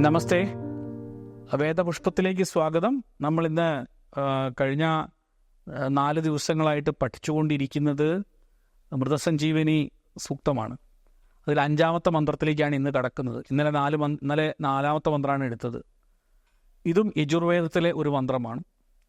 നമസ്തേ. വേദപുഷ്പത്തിലേക്ക് സ്വാഗതം. നമ്മൾ ഇന്ന് കഴിഞ്ഞ നാല് ദിവസങ്ങളായിട്ട് പഠിച്ചുകൊണ്ടിരിക്കുന്നത് മൃതസഞ്ജീവനി സൂക്തമാണ്. അതിൽ അഞ്ചാമത്തെ മന്ത്രത്തിലേക്കാണ് ഇന്ന് കടക്കുന്നത്. ഇന്നലെ നാല് മന്- ഇന്നലെ നാലാമത്തെ മന്ത്രമാണ് എടുത്തത്. ഇതും യജുർവേദത്തിലെ ഒരു മന്ത്രമാണ്.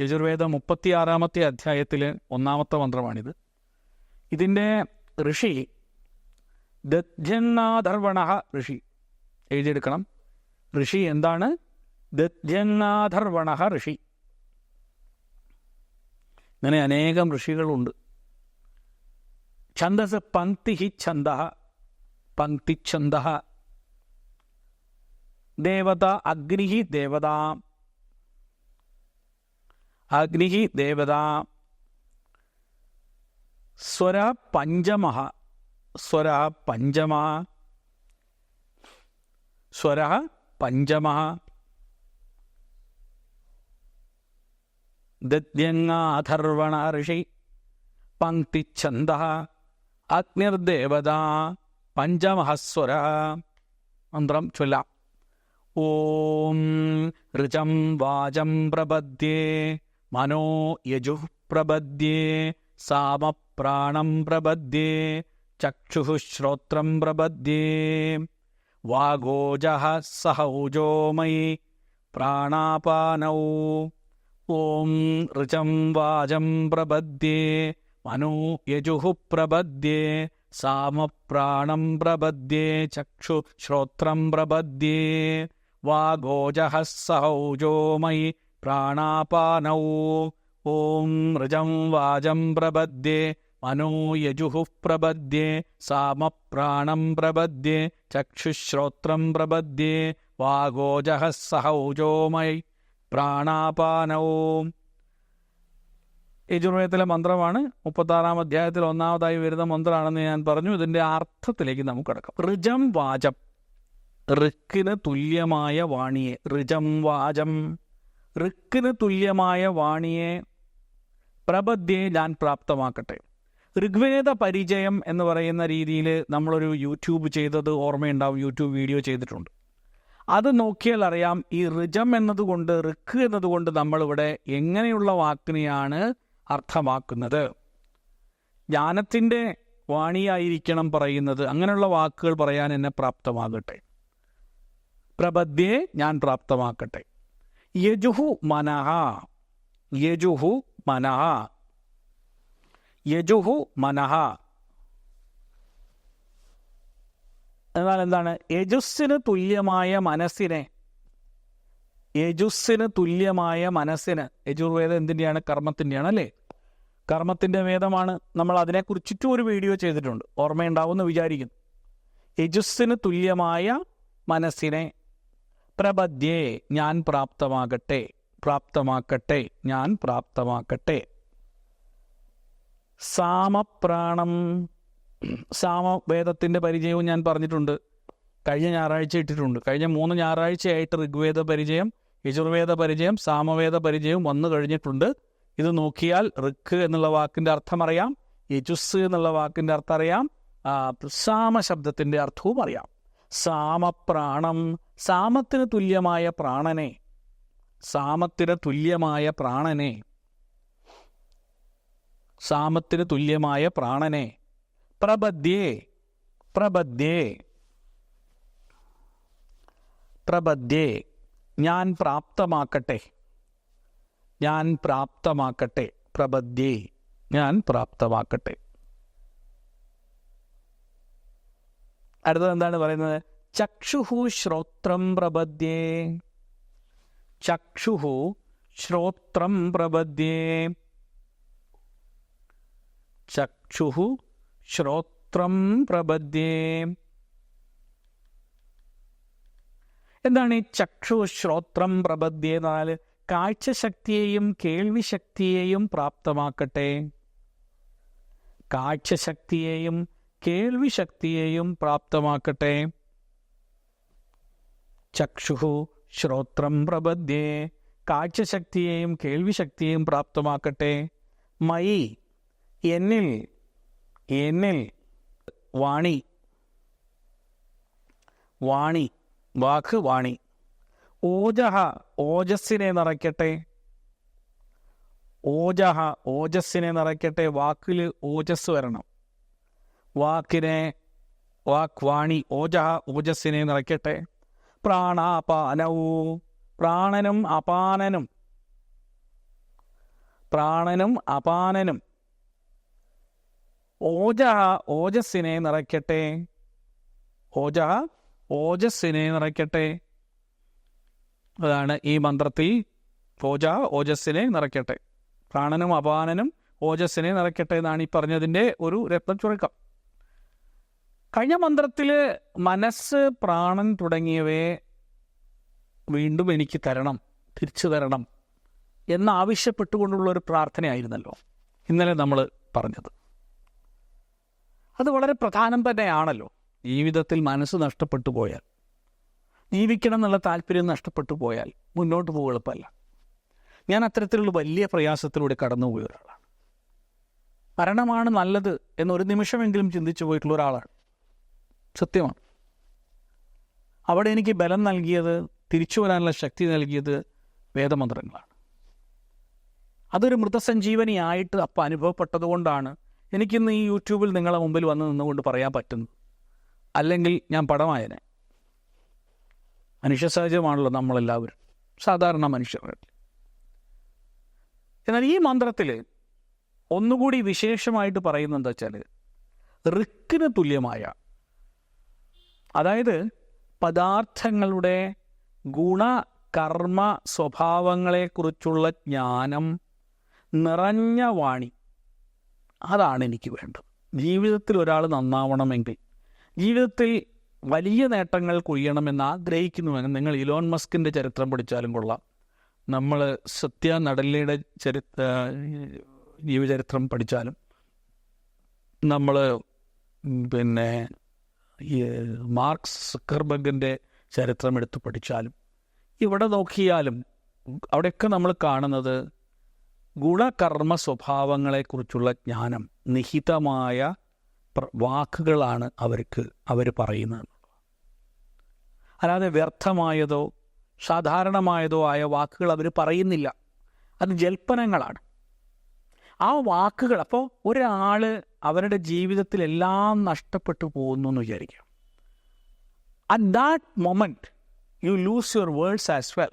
യജുർവേദം മുപ്പത്തിയാറാമത്തെ അധ്യായത്തിലെ ഒന്നാമത്തെ മന്ത്രമാണിത്. ഇതിന്റെ ഋഷി ദധ്യന്നാധർവണ ഋഷി എഴുതിയെടുക്കണം. ഋഷി എന്താണ്? ദധ്യന്നാഥർവണ ഋഷി. ഇങ്ങനെ അനേകം ഋഷികളുണ്ട്. ഛന്ദസ് പങ്ക്തി ഛന്ദ പങ്ക്തിഛന്ദ ദേവത അഗ്നി ദേവത. അഗ്നി ദേവത. സ്വര പഞ്ചമ സ്വര പഞ്ചമ. സ്വര പഞ്ചമ ദദ്യങ്ങാധർവണ ഋഷി. പങ്ക്തിഛന്ദ അഗ്നിർദേവത. പഞ്ചമഹസ്വര. മന്ത്രം ചൊല്ലാം. ഓം ഋചം വാചം പ്രപദ്യേ. മനോ യജു പ്രപദ്യേ. സാമപ്രാണം പ്രപദ്യേ. ചക്ഷുഃ ശ്രോത്രം പ്രപദ്യേ. വാഗോജഃ സഹൗജോ മയി പ്രാണാപാനൗ ഓം ഋചം വാചം പ്രപദ്യേ മനോ യജുഃ പ്രപദ്യേ സാമപ്രാണം പ്രപദ്യേ ചക്ഷു ശ്രോത്രം പ്രപദ്യേ വാഗോജഃ സഹൗജോ മയി പ്രാണാപാനൗ ഓം ഋജം വാചം പ്രപദ്യേ മനോ യജുഃ പ്രപദ്യേ സാമപ്രാണം പ്രപദ്യേ ചക്ഷുശ്രോത്രം പ്രപദ്യേ വാഗോജഹ സഹൗജോമൈ പ്രാണാപാനവും പ്രാണാപാനൗ. യജുർവേദത്തിലെ മന്ത്രമാണ് മുപ്പത്താറാം അധ്യായത്തിൽ ഒന്നാമതായി വരുന്ന മന്ത്രമാണെന്ന് ഞാൻ പറഞ്ഞു. ഇതിന്റെ അർത്ഥത്തിലേക്ക് നമുക്ക് കിടക്കാം. ഋജം വാചം. ഋക്കിന് തുല്യമായ വാണിയെ. ഋജം വാചം. ഋക്കിന് തുല്യമായ വാണിയെ പ്രബദ്ധ്യെ ഞാൻ പ്രാപ്തമാക്കട്ടെ. ഋഗ്വേദ പരിചയം എന്ന് പറയുന്ന രീതിയിൽ നമ്മളൊരു യൂട്യൂബ് ചെയ്തത് ഓർമ്മയുണ്ടാവും യൂട്യൂബ് വീഡിയോ ചെയ്തിട്ടുണ്ട്. അത് നോക്കിയാൽ അറിയാം ഈ ഋജം എന്നതുകൊണ്ട് ഋക്ക് എന്നതുകൊണ്ട് നമ്മളിവിടെ എങ്ങനെയുള്ള വാക്കിനെയാണ് അർത്ഥമാക്കുന്നത്. ജ്ഞാനത്തിന്റെ വാണിയായിരിക്കണം പറയുന്നത്. അങ്ങനെയുള്ള വാക്കുകൾ പറയാൻ എന്നെ പ്രാപ്തമാകട്ടെ. പ്രബദ്ധ്യെ ഞാൻ പ്രാപ്തമാക്കട്ടെ. യജുഹു മനഹ. യജുഹു മനഹ. യജുഹു മനഹ. എന്നാൽ എന്താണ്? യജുസ്സിന് തുല്യമായ മനസ്സിനെ. യജുസ്സിന് തുല്യമായ മനസ്സിന്. യജുർവേദം എന്തിന്റെയാണ് കർമ്മത്തിന്റെയാണ് അല്ലേ? കർമ്മത്തിന്റെ വേദമാണ്. നമ്മൾ അതിനെക്കുറിച്ചിട്ടും ഒരു വീഡിയോ ചെയ്തിട്ടുണ്ട്. ഓർമ്മയുണ്ടാവുമെന്ന് വിചാരിക്കുന്നു. യജുസ്സിന് തുല്യമായ മനസ്സിനെ. പ്രബദ്ധ്യേ ഞാൻ പ്രാപ്തമാകട്ടെ. പ്രാപ്തമാക്കട്ടെ ഞാൻ പ്രാപ്തമാക്കട്ടെ. സാമപ്രാണം. സാമവേദത്തിന്റെ പരിചയവും ഞാൻ പറഞ്ഞിട്ടുണ്ട്. കഴിഞ്ഞ ഞായറാഴ്ച ഇട്ടിട്ടുണ്ട്. കഴിഞ്ഞ മൂന്ന് ഞായറാഴ്ചയായിട്ട് ഋഗ്വേദ പരിചയം യജുർവേദ പരിചയം സാമവേദ പരിചയം വന്നു കഴിഞ്ഞിട്ടുണ്ട്. ഇത് നോക്കിയാൽ ഋക്ക് എന്നുള്ള വാക്കിന്റെ അർത്ഥം അറിയാം യജുസ് എന്നുള്ള വാക്കിന്റെ അർത്ഥം അറിയാം സാമ ശബ്ദത്തിന്റെ അർത്ഥവും അറിയാം. സാമപ്രാണം സാമത്തിന് തുല്യമായ പ്രാണനെ സാമത്തിന് തുല്യമായ പ്രാണനെ സാമത്തിന് തുല്യമായ പ്രാണനെ. പ്രബദ്ധ്യേ പ്രബദ്ധ്യേ പ്രബദ്ധ്യേ ഞാൻ പ്രാപ്തമാക്കട്ടെ. ഞാൻ പ്രാപ്തമാക്കട്ടെ. പ്രബദ്ധ്യേ ഞാൻ പ്രാപ്തമാക്കട്ടെ. അടുത്തത് എന്താണ് പറയുന്നത്? ചക്ഷുഹു ശ്രോത്രം പ്രബദ്ധ്യേ ചക്ഷുഹു ശ്രോത്രം പ്രബദ്ധ്യേ ചക്ഷുഹു ശ്രോത്രം പ്രബദ്ധ്യേ എന്താണ് ഈ ചക്ഷു ശ്രോത്രം പ്രബദ്ധ്യേ എന്നാൽ കാഴ്ചശക്തിയെയും കേൾവിശക്തിയെയും പ്രാപ്തമാക്കട്ടെ. കാഴ്ചശക്തിയെയും കേൾവിശക്തിയെയും പ്രാപ്തമാക്കട്ടെ. ചക്ഷുഹു ശ്രോത്രം പ്രബദ്ധ്യേ കാഴ്ചശക്തിയെയും കേൾവിശക്തിയെയും പ്രാപ്തമാക്കട്ടെ. മയി എന്നിൽ എന്നിൽ വാണി വാണി വാക്ക് വാണി. ഓജഹ ഓജസ്സിനെ നിറയ്ക്കട്ടെ. ഓജഹ ഓജസ്സിനെ നിറയ്ക്കട്ടെ. വാക്കിൽ ഓജസ് വരണം. വാക്കിനെ വാക് വാണി ഓജഹ ഓജസ്സിനെ നിറയ്ക്കട്ടെ. പ്രാണാപാനവും പ്രാണനും അപാനനും. പ്രാണനും അപാനനും. ഓജഹ ഓജസ്സിനെ നിറയ്ക്കട്ടെ. ഓജ ഓജസ്സിനെ നിറയ്ക്കട്ടെ. അതാണ് ഈ മന്ത്രത്തിൽ ഓജ ഓജസ്സിനെ നിറയ്ക്കട്ടെ. പ്രാണനും അപാനനും ഓജസ്സിനെ നിറയ്ക്കട്ടെ എന്നാണ് ഈ പറഞ്ഞതിന്റെ ഒരു രത്നച്ചുരുക്കം കഴിഞ്ഞ മന്ത്രത്തിൽ മനസ്സ് പ്രാണൻ തുടങ്ങിയവയെ വീണ്ടും എനിക്ക് തരണം തിരിച്ചു തരണം എന്നാവശ്യപ്പെട്ടുകൊണ്ടുള്ള ഒരു പ്രാർത്ഥനയായിരുന്നല്ലോ. ഇന്നലെ നമ്മൾ പറഞ്ഞത്. അത് വളരെ പ്രധാനം തന്നെയാണല്ലോ. ജീവിതത്തിൽ മനസ്സ് നഷ്ടപ്പെട്ടു പോയാൽ ജീവിക്കണം എന്നുള്ള താല്പര്യം നഷ്ടപ്പെട്ടു പോയാൽ മുന്നോട്ട് പോകുക എളുപ്പമല്ല ഞാൻ അത്തരത്തിലുള്ള വലിയ പ്രയാസത്തിലൂടെ കടന്നുപോയ ഒരാളാണ്. മരണമാണ് നല്ലത് എന്നൊരു നിമിഷമെങ്കിലും ചിന്തിച്ചു പോയിട്ടുള്ള ഒരാളാണ്. സത്യമാണ്. അവിടെ എനിക്ക് ബലം നൽകിയത് തിരിച്ചു വരാനുള്ള ശക്തി നൽകിയത് വേദമന്ത്രങ്ങളാണ്. അതൊരു മൃതസഞ്ജീവനിയായിട്ട് അപ്പം അനുഭവപ്പെട്ടതുകൊണ്ടാണ് എനിക്കിന്ന് ഈ യൂട്യൂബിൽ നിങ്ങളെ മുമ്പിൽ വന്ന് നിന്നുകൊണ്ട് പറയാൻ പറ്റുന്നു. അല്ലെങ്കിൽ ഞാൻ പടമായനെ. മനുഷ്യ സഹജമാണല്ലോ നമ്മളെല്ലാവരും. സാധാരണ മനുഷ്യർ എന്നാൽ ഈ മന്ത്രത്തിൽ ഒന്നുകൂടി വിശേഷമായിട്ട് പറയുന്നത് എന്താ വെച്ചാൽ റിക്കിന് തുല്യമായ അതായത് പദാർത്ഥങ്ങളുടെ ഗുണ കർമ്മ സ്വഭാവങ്ങളെക്കുറിച്ചുള്ള ജ്ഞാനം നിറഞ്ഞ വാണി. അതാണ് എനിക്ക് വേണ്ടത്. ജീവിതത്തിൽ ഒരാൾ നന്നാവണമെങ്കിൽ ജീവിതത്തിൽ വലിയ നേട്ടങ്ങൾ കൊയ്യണമെന്ന് ആഗ്രഹിക്കുന്നുവെങ്കിൽ നിങ്ങൾ ഇലോൺ മസ്കിന്റെ ചരിത്രം പഠിച്ചാലും കൊള്ളാം. നമ്മൾ സത്യ നടലിയുടെ ചരിത്ര ജീവചരിത്രം പഠിച്ചാലും നമ്മൾ പിന്നെ ഈ മാർക്സ് സുക്കർബർഗിന്റെ ചരിത്രം എടുത്ത് പഠിച്ചാലും ഇവിടെ നോക്കിയാലും അവിടെയൊക്കെ നമ്മൾ കാണുന്നത് ഗുണകർമ്മ സ്വഭാവങ്ങളെക്കുറിച്ചുള്ള ജ്ഞാനം നിഹിതമായ വാക്കുകളാണ് അവർക്ക് അവർ പറയുന്നത്. അല്ലാതെ വ്യർത്ഥമായതോ സാധാരണമായതോ ആയ വാക്കുകൾ അവർ പറയുന്നില്ല. അത് ജൽപ്പനങ്ങളാണ്. ആ വാക്കുകൾ അപ്പോൾ ഒരാൾ അവരുടെ ജീവിതത്തിൽ എല്ലാം നഷ്ടപ്പെട്ടു പോകുന്നു എന്ന് വിചാരിക്കാം. At that moment you lose your worlds as well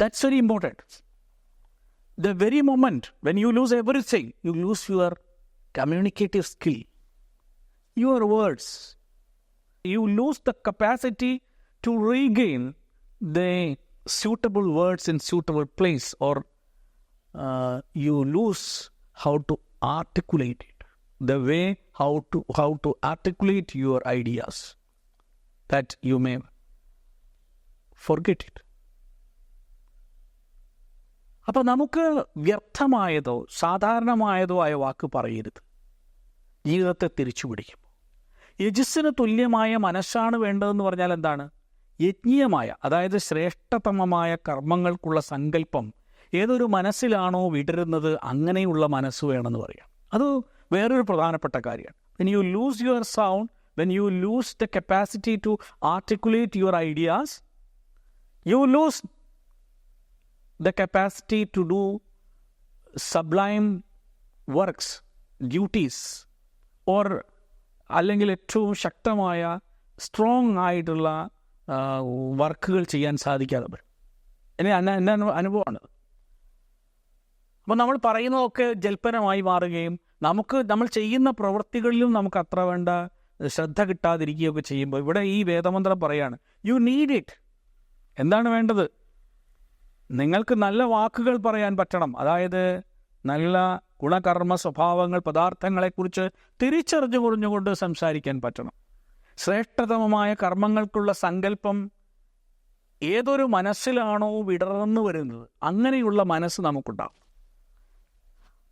that's very important the very moment when you lose everything, you lose your communicative skill, your words. You lose the capacity to regain the suitable words in suitable place, or uh, you lose how to articulate it, the way how to how to articulate your ideas, that you may forget it. അപ്പോൾ നമുക്ക് വ്യർത്ഥമായതോ സാധാരണമായതോ ആയ വാക്ക് പറയരുത്. ജീവിതത്തെ തിരിച്ചു പിടിക്കുമ്പോൾ യജസ്സിന് തുല്യമായ മനസ്സാണ് വേണ്ടതെന്ന് പറഞ്ഞാൽ എന്താണ്? യജ്ഞീയമായ അതായത് ശ്രേഷ്ഠതമമായ കർമ്മങ്ങൾക്കുള്ള സങ്കല്പം ഏതൊരു മനസ്സിലാണോ വിടരുന്നത് അങ്ങനെയുള്ള മനസ്സ് വേണമെന്ന് പറയാം. അത് വേറൊരു പ്രധാനപ്പെട്ട കാര്യമാണ്. When you lose your sound when you lose the capacity to articulate your ideas you lose the capacity to do sublime works, duties, or അല്ലെങ്കിൽ ഏറ്റവും ശക്തമായ സ്ട്രോങ് ആയിട്ടുള്ള വർക്കുകൾ ചെയ്യാൻ സാധിക്കാതെ വരും. എന്നെ എന്റെ അനു- അനുഭവമാണ് അപ്പോൾ നമ്മൾ പറയുന്നതൊക്കെ ജൽപ്പനമായി മാറുകയും നമുക്ക് നമ്മൾ ചെയ്യുന്ന പ്രവൃത്തികളിലും നമുക്ക് അത്ര വേണ്ട ശ്രദ്ധ കിട്ടാതിരിക്കുകയൊക്കെ ചെയ്യുമ്പോൾ ഇവിടെ ഈ വേദമന്ത്രം പറയാണ് യു നീഡ് ഇറ്റ് എന്താണ് വേണ്ടത്? നിങ്ങൾക്ക് നല്ല വാക്കുകൾ പറയാൻ പറ്റണം. അതായത് നല്ല ഗുണകർമ്മ സ്വഭാവങ്ങൾ പദാർത്ഥങ്ങളെക്കുറിച്ച് തിരിച്ചറിഞ്ഞു കുറഞ്ഞുകൊണ്ട് സംസാരിക്കാൻ പറ്റണം. ശ്രേഷ്ഠതമമായ കർമ്മങ്ങൾക്കുള്ള സങ്കല്പം ഏതൊരു മനസ്സിലാണോ വിടർന്നു വരുന്നത് അങ്ങനെയുള്ള മനസ്സ് നമുക്കുണ്ടാകും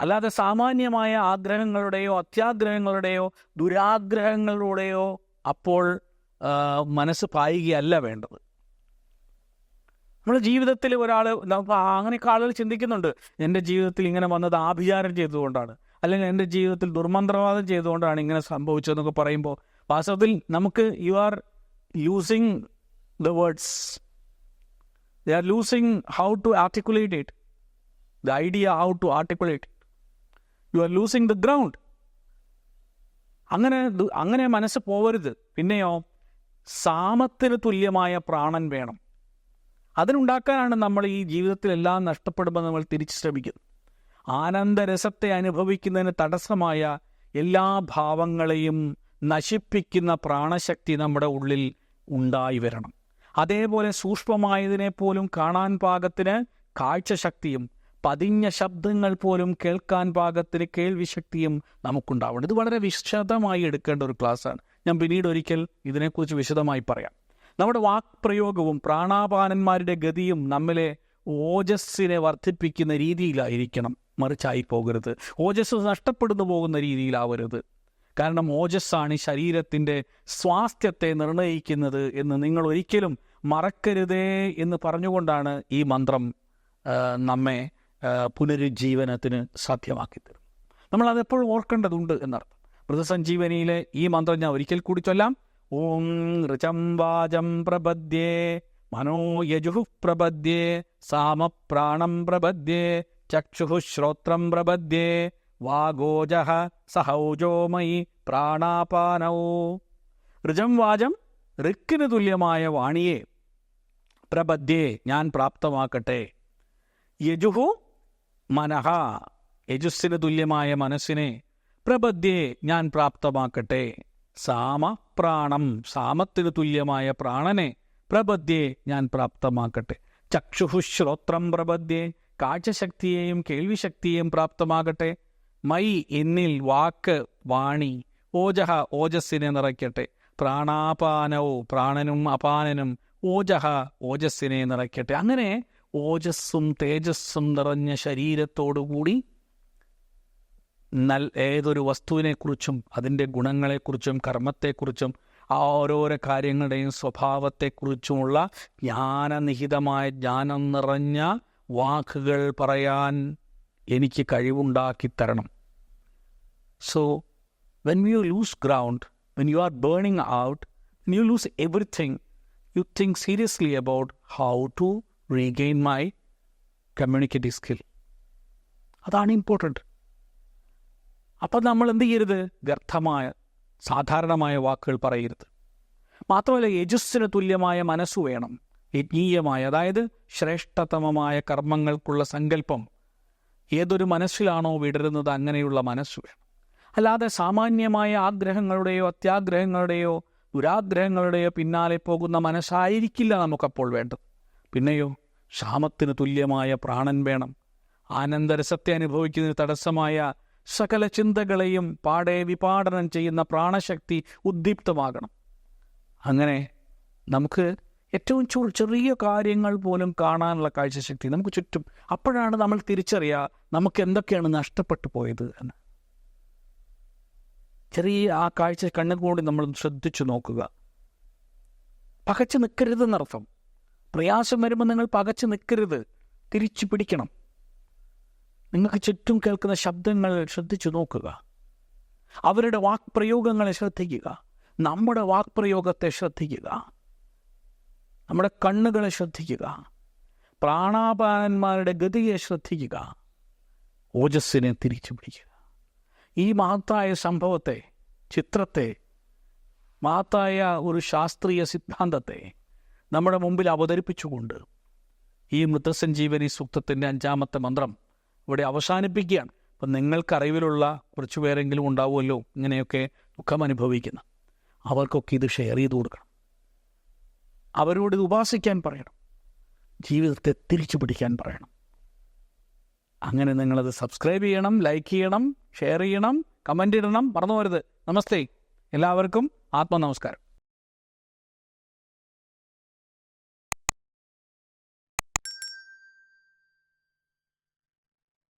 അല്ലാതെ സാമാന്യമായ ആഗ്രഹങ്ങളുടെയോ അത്യാഗ്രഹങ്ങളുടെയോ ദുരാഗ്രഹങ്ങളുടെയോ അപ്പോൾ മനസ്സ് പായുകയല്ല വേണ്ടത്. നമ്മുടെ ജീവിതത്തിൽ ഒരാൾ അങ്ങനെയൊക്കെ ആളുകൾ ചിന്തിക്കുന്നുണ്ട്. എന്റെ ജീവിതത്തിൽ ഇങ്ങനെ വന്നത് ആഭിചാരം ചെയ്തുകൊണ്ടാണ് അല്ലെങ്കിൽ എന്റെ ജീവിതത്തിൽ ദുർമന്ത്രവാദം ചെയ്തുകൊണ്ടാണ് ഇങ്ങനെ സംഭവിച്ചതെന്നൊക്കെ പറയുമ്പോൾ വാസ്തവത്തിൽ നമുക്ക് you are losing the words they are losing how to articulate it the idea how to articulate you are losing the ground അങ്ങനെ അങ്ങനെ മനസ്സ് പോവരുത്. പിന്നെയോ സാമത്തിന് തുല്യമായ പ്രാണൻ വേണം. അതിനുണ്ടാക്കാനാണ് നമ്മൾ ഈ ജീവിതത്തിലെല്ലാം നഷ്ടപ്പെടുമ്പോൾ നമ്മൾ തിരിച്ച് ശ്രമിക്കുന്നത് ആനന്ദരസത്തെ അനുഭവിക്കുന്നതിന് തടസ്സമായ എല്ലാ ഭാവങ്ങളെയും നശിപ്പിക്കുന്ന പ്രാണശക്തി നമ്മുടെ ഉള്ളിൽ ഉണ്ടായി വരണം. അതേപോലെ സൂക്ഷ്മമായതിനെ പോലും കാണാൻ പാകത്തിന് കാഴ്ചശക്തിയും പതിഞ്ഞ ശബ്ദങ്ങൾ പോലും കേൾക്കാൻ പാകത്തിന് കേൾവിശക്തിയും നമുക്കുണ്ടാവണം. ഇത് വളരെ വിശദമായി എടുക്കേണ്ട ഒരു ക്ലാസ്സാണ്. ഞാൻ പിന്നീട് ഒരിക്കൽ ഇതിനെക്കുറിച്ച് വിശദമായി പറയാം. നമ്മുടെ വാക്പ്രയോഗവും പ്രാണാപാനന്മാരുടെ ഗതിയും നമ്മിലെ ഓജസ്സിനെ വർദ്ധിപ്പിക്കുന്ന രീതിയിലായിരിക്കണം മറിച്ചായി പോകരുത്. ഓജസ് നഷ്ടപ്പെടുന്നു പോകുന്ന രീതിയിലാവരുത്. കാരണം ഓജസ്സാണ് ശരീരത്തിന്റെ സ്വാസ്ഥ്യത്തെ നിർണയിക്കുന്നത് എന്ന് നിങ്ങൾ ഒരിക്കലും മറക്കരുതേ എന്ന് പറഞ്ഞുകൊണ്ടാണ് ഈ മന്ത്രം നമ്മെ പുനരുജ്ജീവനത്തിന് സാധ്യമാക്കി തരും നമ്മൾ അതെപ്പോഴും ഓർക്കേണ്ടതുണ്ട് എന്നർത്ഥം. മൃതസഞ്ജീവനിയിലെ ഈ മന്ത്രം ഞാൻ ഒരിക്കൽ കൂടി ചൊല്ലാം. ഓം ഋചം വാചം പ്രപദ്യേ മനോ യജുഃ പ്രപദ്യേ സാമപ്രാണം പ്രപദ്യേ श्रोत्रं ശ്രോത്രം പ്രപദ്യേ വാഗോജഃ സഹൗജോമയി പ്രാണാപാനൗ. ഋജം വാചം ഋക്കിന് തുല്യമായ വാണിയെ പ്രപദ്യേ ഞാൻ പ്രാപ്തമാക്കട്ടെ. യജുഹു മനഃ യജുസ്സിന് തുല്യമായ മനസ്സിനെ പ്രപദ്യേ ഞാൻ പ്രാപ്തമാക്കട്ടെ. സാമ പ്രാണം സാമത്തിന് തുല്യമായ പ്രാണനെ പ്രപദ്യേ ഞാൻ പ്രാപ്തമാക്കട്ടെ. ചക്ഷുഹു ശ്രോത്രം പ്രപദ്യേ കാഴ്ചശക്തിയെയും കേൾവിശക്തിയെയും പ്രാപ്തമാകട്ടെ. മൈ എന്നിൽ വാക്ക് വാണി ഓജഹ ഓജസ്സിനെ നിറയ്ക്കട്ടെ. പ്രാണാപാനവും പ്രാണനും അപാനനും ഓജഹ ഓജസ്സിനെ നിറയ്ക്കട്ടെ. അങ്ങനെ ഓജസ്സും തേജസ്സും നിറഞ്ഞ ശരീരത്തോടുകൂടി നൽ ഏതൊരു വസ്തുവിനെക്കുറിച്ചും അതിന്റെ ഗുണങ്ങളെക്കുറിച്ചും കർമ്മത്തെക്കുറിച്ചും ആ ഓരോരോ കാര്യങ്ങളുടെയും സ്വഭാവത്തെക്കുറിച്ചുമുള്ള ജ്ഞാനനിഹിതമായ ജ്ഞാനം നിറഞ്ഞ വാക്കുകൾ പറയാൻ എനിക്ക് കഴിവുണ്ടാക്കി തരണം so when you lose ground when you are burning out you lose everything you think seriously about how to regain my communicative skill അതാണ് ഇമ്പോർട്ടന്റ് അപ്പം നമ്മൾ എന്ത് ചെയ്യരുത്? വ്യർത്ഥമായ സാധാരണമായ വാക്കുകൾ പറയരുത്. മാത്രമല്ല യജസ്സിന് തുല്യമായ മനസ്സ് വേണം. യജ്ഞീയമായ അതായത് ശ്രേഷ്ഠതമമായ കർമ്മങ്ങൾക്കുള്ള സങ്കല്പം. ഏതൊരു മനസ്സിലാണോ വിടരുന്നത് അങ്ങനെയുള്ള മനസ്സ് വേണം. അല്ലാതെ സാമാന്യമായ ആഗ്രഹങ്ങളുടെയോ അത്യാഗ്രഹങ്ങളുടെയോ ദുരാഗ്രഹങ്ങളുടെയോ പിന്നാലെ പോകുന്ന മനസ്സായിരിക്കില്ല നമുക്കപ്പോൾ വേണ്ടത്. പിന്നെയോ ക്ഷാമത്തിന് തുല്യമായ പ്രാണൻ വേണം. ആനന്ദരസത്തെ അനുഭവിക്കുന്നതിന് തടസ്സമായ സകല ചിന്തകളെയും പാടെ വിപാടനം ചെയ്യുന്ന പ്രാണശക്തി ഉദ്ദീപ്തമാകണം. അങ്ങനെ നമുക്ക് ഏറ്റവും ചെറിയ കാര്യങ്ങൾ പോലും കാണാനുള്ള കാഴ്ചശക്തി നമുക്ക് ചുറ്റും അപ്പോഴാണ് നമ്മൾ തിരിച്ചറിയുക നമുക്ക് എന്തൊക്കെയാണ് നഷ്ടപ്പെട്ടു പോയത് എന്ന്. ചെറിയ ആ കാഴ്ച കണ്ണുകൂടി നമ്മൾ ശ്രദ്ധിച്ചു നോക്കുക. പകച്ചു നിൽക്കരുതെന്നർത്ഥം പ്രയാസം വരുമ്പോൾ നിങ്ങൾ പകച്ചു നിൽക്കരുത് തിരിച്ചു പിടിക്കണം. നിങ്ങൾക്ക് ചുറ്റും കേൾക്കുന്ന ശബ്ദങ്ങൾ ശ്രദ്ധിച്ചു നോക്കുക. അവരുടെ വാക്പ്രയോഗങ്ങളെ ശ്രദ്ധിക്കുക. നമ്മുടെ വാക്പ്രയോഗത്തെ ശ്രദ്ധിക്കുക. നമ്മുടെ കണ്ണുകളെ ശ്രദ്ധിക്കുക. പ്രാണാപാനന്മാരുടെ ഗതിയെ ശ്രദ്ധിക്കുക. ഓജസ്സിനെ തിരിച്ചു പിടിക്കുക ഈ മഹത്തായ സംഭവത്തെ ചിത്രത്തെ മഹത്തായ ഒരു ശാസ്ത്രീയ സിദ്ധാന്തത്തെ നമ്മുടെ മുമ്പിൽ അവതരിപ്പിച്ചുകൊണ്ട് ഈ മൃതസഞ്ജീവനി സൂക്തത്തിന്റെ അഞ്ചാമത്തെ മന്ത്രം ഇവിടെ അവസാനിപ്പിക്കുകയാണ്. അപ്പം നിങ്ങൾക്കറിവിലുള്ള കുറച്ച് പേരെങ്കിലും ഉണ്ടാവുമല്ലോ ഇങ്ങനെയൊക്കെ ദുഃഖം അനുഭവിക്കുന്ന. അവർക്കൊക്കെ ഇത് ഷെയർ ചെയ്ത് കൊടുക്കണം. അവരോട് ഇത് ഉപാസിക്കാൻ പറയണം. ജീവിതത്തെ തിരിച്ചു പിടിക്കാൻ പറയണം. അങ്ങനെ നിങ്ങളത് സബ്സ്ക്രൈബ് ചെയ്യണം ലൈക്ക് ചെയ്യണം ഷെയർ ചെയ്യണം കമന്റ് ഇടണം മറന്നു പോരുത് നമസ്തേ. എല്ലാവർക്കും ആത്മനമസ്കാരം.